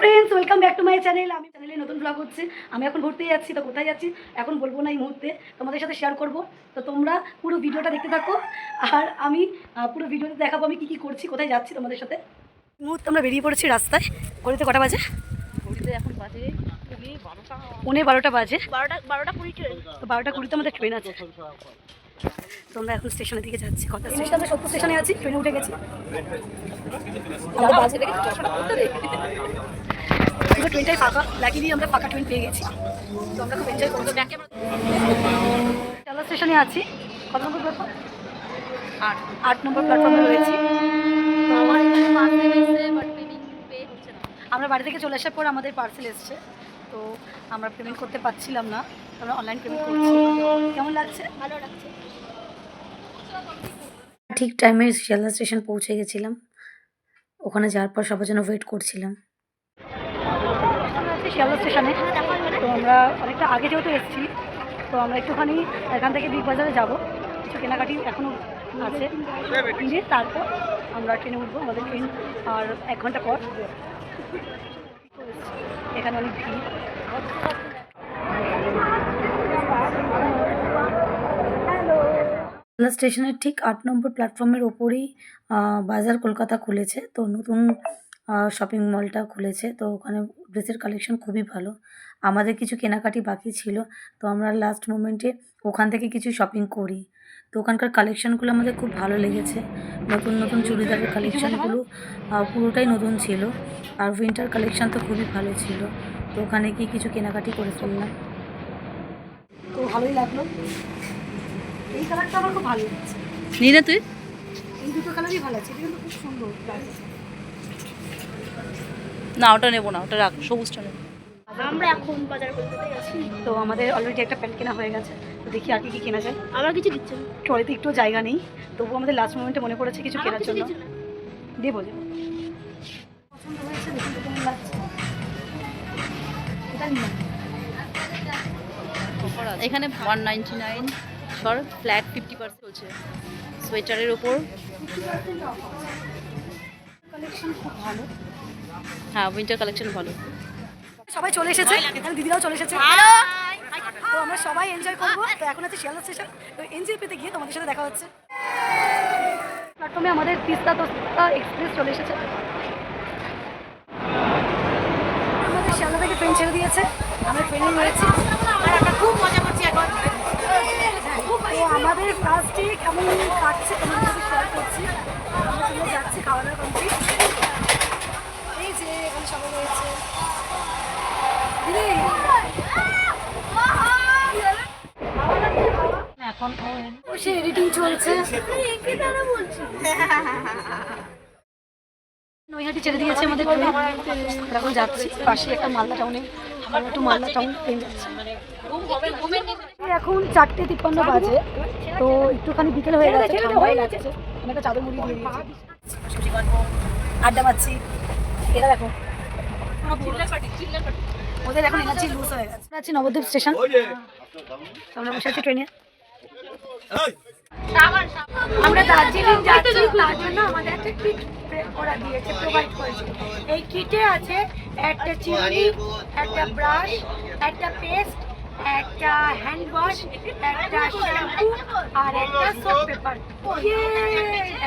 Friends welcome back to my channel আমি চ্যানেলে নতুন ব্লগ হচ্ছে। আমি এখন ঘুরতে যাচ্ছি তো কোথায় যাচ্ছি? এখন বলব না এই মুহূর্তে। তোমাদের সাথে শেয়ার করব। তো তোমরা পুরো ভিডিওটা দেখতে থাকো। আর আমি পুরো ভিডিওতে দেখাবো আমি কী কী করছি কোথায় যাচ্ছি তোমাদের সাথে। মুহূর্তে আমরা বেরিয়ে পড়েছি রাস্তায়। ঘড়িতে কটা বাজে? ঘড়িতে এখন বাজে পৌনে বারোটা বাজে। বারোটা বারোটা কুড়ি তো বারোটা কুড়িতে আমাদের ট্রেন আছে। তোমরা এখন স্টেশনের দিকে যাচ্ছি। কটা স্টেশন আমরা সত্তর স্টেশনে আছি। ট্রেনে উঠে গেছি। আমাদের বাজে দেখে। পুরো ট্রেনটাই ফাঁকা। লাগিয়ে আমরা ফাঁকা ট্রেন পেয়ে গেছি। তো আমরা খুব এনজয় করব। ব্যাকে আমরা চালা স্টেশনে আছি। কত নম্বর প্ল্যাটফর্ম আট। আট নম্বর প্ল্যাটফর্মে রয়েছি। আমার আমরা বাড়ি থেকে চলে আসার পর আমাদের পার্সেল এসছে। তো আমরা পেমেন্ট করতে পারছিলাম না। আমরা অনলাইন পেমেন্ট করছি। কেমন লাগছে? ভালো লাগছে। ঠিক টাইমে শিয়ালদা স্টেশন পৌঁছে গেছিলাম। ওখানে যাওয়ার পর সবার জন্য ওয়েট করছিলাম। আছি শিয়ালদা স্টেশনে। তো আমরা অনেকটা আগে যেহেতু এসেছি, তো আমরা একটুখানি এখান থেকে বিগ বাজারে যাব। কিছু কেনাকাটি এখনও আছে। কিনে তারপর আমরা ট্রেনে উঠবো, আমাদের ট্রেন আর এক ঘণ্টা পর। এখানে অনেক ভিড়। স্টেশনের ঠিক আট নম্বর প্ল্যাটফর্মের ওপরেই বাজার কলকাতা খুলেছে। তো নতুন শপিং মলটা খুলেছে তো ওখানে ড্রেসের কালেকশন খুবই ভালো। আমাদের কিছু কেনাকাটি বাকি ছিল তো আমরা লাস্ট মোমেন্টে ওখান থেকে কিছু শপিং করি। তো ওখানকার কালেকশনগুলো আমাদের খুব ভালো লেগেছে। নতুন নতুন চুড়িদারের কালেকশনগুলো পুরোটাই নতুন ছিল। আর উইন্টার কালেকশান তো খুবই ভালো ছিল। তো ওখানে গিয়ে কিছু কেনাকাটি করে ফেললাম। তো ভালোই লাগল। এই কালারটা আমার খুব ভালো লাগছে। নিলে তুই। এই দুটো কালারই ভালো আছে এটা কিন্তু খুব সুন্দর। না ওটা নেব না ওটা রাখ সবুজটা নেব। আমরা এখন বাজার কলকাতায় আছি তো আমাদের অলরেডি একটা প্যান্ট কেনা হয়ে গেছে তো দেখি আর কি কি কেনা যায়। আমার কিছু দিচ্ছে ট্রলিতে একটু জায়গা নেই তবু আমাদের লাস্ট মোমেন্টে মনে পড়েছে কিছু কেনার জন্য। দেবো দেবো পছন্দ হয়েছে দেখি কেমন লাগছে। এটা নিলাম এখানে ওয়ান নাইনটি নাইন সর ফ্ল্যাট ফিফটি পার্সেন্ট চলছে সোয়েটারের ওপর কালেকশন খুব ভালো। হ্যাঁ উইন্টার কালেকশন ভালো। সবাই চলে এসেছে। এখানে দিদিরাও চলে এসেছে। তো আমরা সবাই এনজয় করব। তো এখন আছে শিয়ালদা স্টেশন তো এনজয় পেতে গিয়ে তোমাদের সাথে দেখা হচ্ছে। প্ল্যাটফর্মে আমাদের তিস্তা তোস্তা এক্সপ্রেস চলে এসেছে। আমাদের শিয়ালদা থেকে ট্রেন ছেড়ে দিয়েছে। আমরা ট্রেনে রয়েছি আর আমরা খুব মজা করছি এখন। আমাদের ফার্স্টে কেমন কাটছে সাথে শেয়ার করছি যাচ্ছি খাওয়া এই যে এখানে সবাই রয়েছে। চলছে। নৈহাটি ছেড়ে দিয়েছে আমাদের এখন যাচ্ছি পাশে একটা মালদা টাউনে আমরা একটু টাউন ট্রেন যাচ্ছি এখন চারটে তিপ্পান্ন বাজে তো একটুখানি বিকেল হয়ে গেছে ঠান্ডাই লাগছে। চাদর মুড়ি দিয়ে দিয়েছি। আড্ডা পাচ্ছি এটা দেখো ওদের এখন এনার্জি লুজ হয়ে গেছে। আছি নবদ্বীপ স্টেশন। আমরা বসে আছি ট্রেনে। আমরা দার্জিলিং যাচ্ছি তার জন্য আমাদের একটা কিট ওরা দিয়েছে প্রোভাইড করেছে। এই কিটে আছে একটা চিনি একটা ব্রাশ একটা পেস্ট একটা হ্যান্ড ওয়াশ একটা শ্যাম্পু আর একটা সোপ পেপার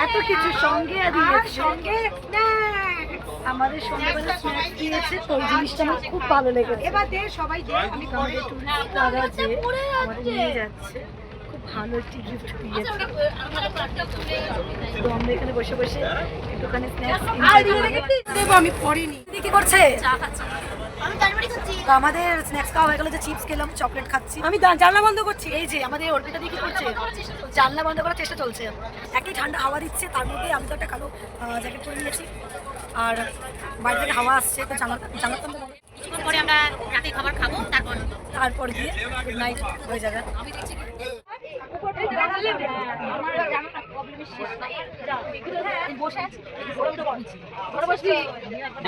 এত কিছু সঙ্গে দিয়েছে। সঙ্গে। আমাদের সন্ধ্যাবেলা স্ন্যাক্স দিয়েছে তো ওই জিনিসটা আমার খুব ভালো লেগেছে। এবার দে সবাই দে আমি টুরিস্ট যে আমাদের নিয়ে যাচ্ছে। ভালো একটি গিফট দিয়েছে। তো আমরা এখানে বসে বসে একটুখানি স্ন্যাক্স দেবো আমি পড়িনি কি করছে? তো আমাদের স্ন্যাক্স খাওয়া হয়ে গেল যে চিপস খেলাম চকলেট খাচ্ছি। আমি জানলা বন্ধ করছি। এই যে আমাদের অর্পিতা দিদি কি করছে? জানলা বন্ধ করার চেষ্টা চলছে। একই ঠান্ডা হাওয়া দিচ্ছে তার মধ্যে আমি তো একটা কালো জ্যাকেট পরে নিয়েছি। আর বাইরে থেকে হাওয়া আসছে তো জানলা জানলাটা বন্ধ করো। পরে আমরা রাতে খাবার খাব তারপর তারপর গিয়ে গুড নাইট হয়ে যাবে।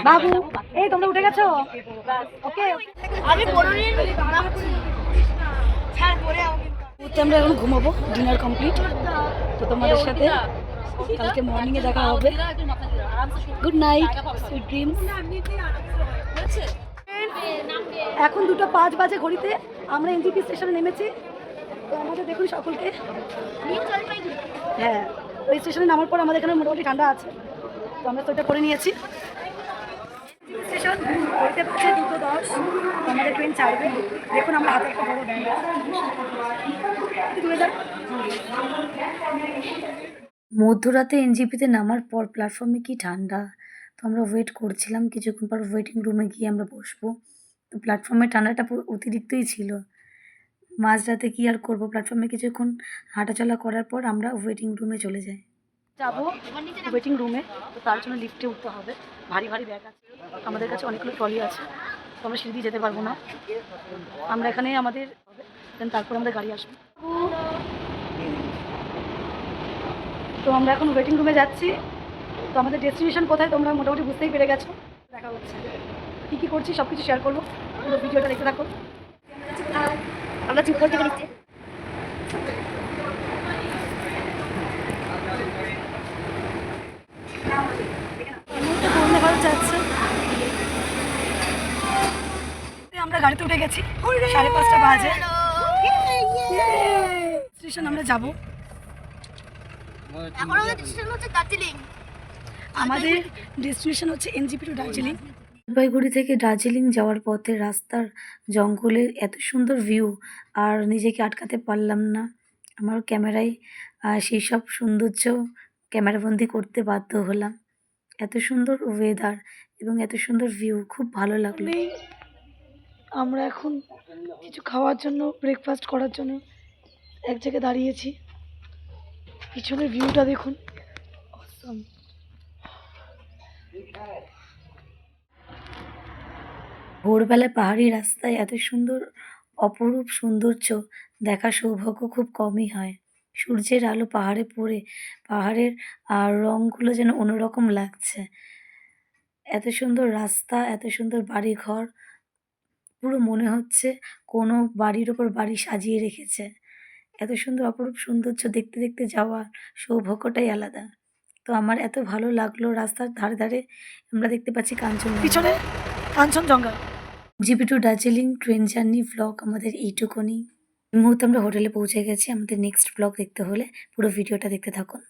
বাবু এই তোমরা উঠে গেছো? ওকে আমি মুহূর্তে আমরা এখন ঘুমাবো ডিনার কমপ্লিট তো তোমাদের সাথে কালকে মর্নিংয়ে দেখা হবে। গুড নাইট সুইট ড্রিমস এখন দুটো পাঁচ বাজে ঘড়িতে আমরা এনজিপি স্টেশনে নেমেছি। তো আমাদের দেখুন সকলকে। হ্যাঁ ওই স্টেশনে নামার পর আমাদের এখানে মোটামুটি ঠান্ডা আছে। তো আমরা তো করে নিয়েছি। স্টেশন ঘড়িতে পাচ্ছে দুটো দশ। আমাদের ট্রেন ছাড়বে। দেখুন আমরা হাতে একটা বড় মধ্যরাতে এনজিপিতে নামার পর প্ল্যাটফর্মে কি ঠান্ডা? তো আমরা ওয়েট করছিলাম। কিছুক্ষণ পর ওয়েটিং রুমে গিয়ে আমরা বসবো। তো প্ল্যাটফর্মে ঠান্ডাটা পুরো অতিরিক্তই ছিল। মাঝরাতে কি আর করব? প্ল্যাটফর্মে কিছুক্ষণ হাঁটাচলা করার পর আমরা ওয়েটিং রুমে চলে যাই। যাব ওয়েটিং রুমে তো তার জন্য লিফটে উঠতে হবে। ভারী ভারী ব্যাগ আছে। আমাদের কাছে অনেকগুলো ট্রলি আছে। তো আমরা সিঁড়ি যেতে পারব না। আমরা এখানে আমাদের তারপর আমাদের গাড়ি আসবে। তো আমরা এখন ওয়েটিং রুমে যাচ্ছি। তো আমাদের ডেস্টিনেশন কোথায় তোমরা মোটামুটি বুঝতেই পেরে গেছো। দেখা হচ্ছে। কী কী করছি সব কিছু শেয়ার করব। পুরো ভিডিওটা দেখতে থাকো। আমরা চুপ করতে আমরা গাড়িতে উঠে গেছি সাড়ে পাঁচটা বাজে। স্টেশন আমরা যাব। আমাদের ডেস্টিনেশন হচ্ছে এনজিপি টু দার্জিলিং। জলপাইগুড়ি থেকে দার্জিলিং যাওয়ার পথে রাস্তার জঙ্গলে এত সুন্দর ভিউ আর নিজেকে আটকাতে পারলাম না। আমার ক্যামেরায় সেই সব সৌন্দর্য ক্যামেরাবন্দি করতে বাধ্য হলাম। এত সুন্দর ওয়েদার এবং এত সুন্দর ভিউ খুব ভালো লাগল। আমরা এখন কিছু খাওয়ার জন্য ব্রেকফাস্ট করার জন্য এক জায়গায় দাঁড়িয়েছি। পিছনের ভিউটা দেখুন। ভোরবেলায় পাহাড়ি রাস্তায় এত সুন্দর, অপরূপ সৌন্দর্য দেখা সৌভাগ্য খুব কমই হয়। সূর্যের আলো পাহাড়ে পড়ে, পাহাড়ের আর রঙগুলো যেন অন্যরকম লাগছে। এত সুন্দর রাস্তা, এত সুন্দর বাড়ি ঘর পুরো মনে হচ্ছে কোনো বাড়ির ওপর বাড়ি সাজিয়ে রেখেছে। এত সুন্দর, অপরূপ সৌন্দর্য দেখতে দেখতে যাওয়ার সৌভাগ্যটাই আলাদা। তো আমার এত ভালো লাগল রাস্তার ধারে ধারে, আমরা দেখতে পাচ্ছি কাঞ্চন পিছনে Kanchenjunga. GP to Darjeeling train journey blog আমাদের এইটুকুনি। এই মুহূর্তে আমরা হোটেলে পৌঁছে গেছি। আমাদের নেক্সট ব্লগ দেখতে হলে পুরো ভিডিওটা দেখতে থাকুন।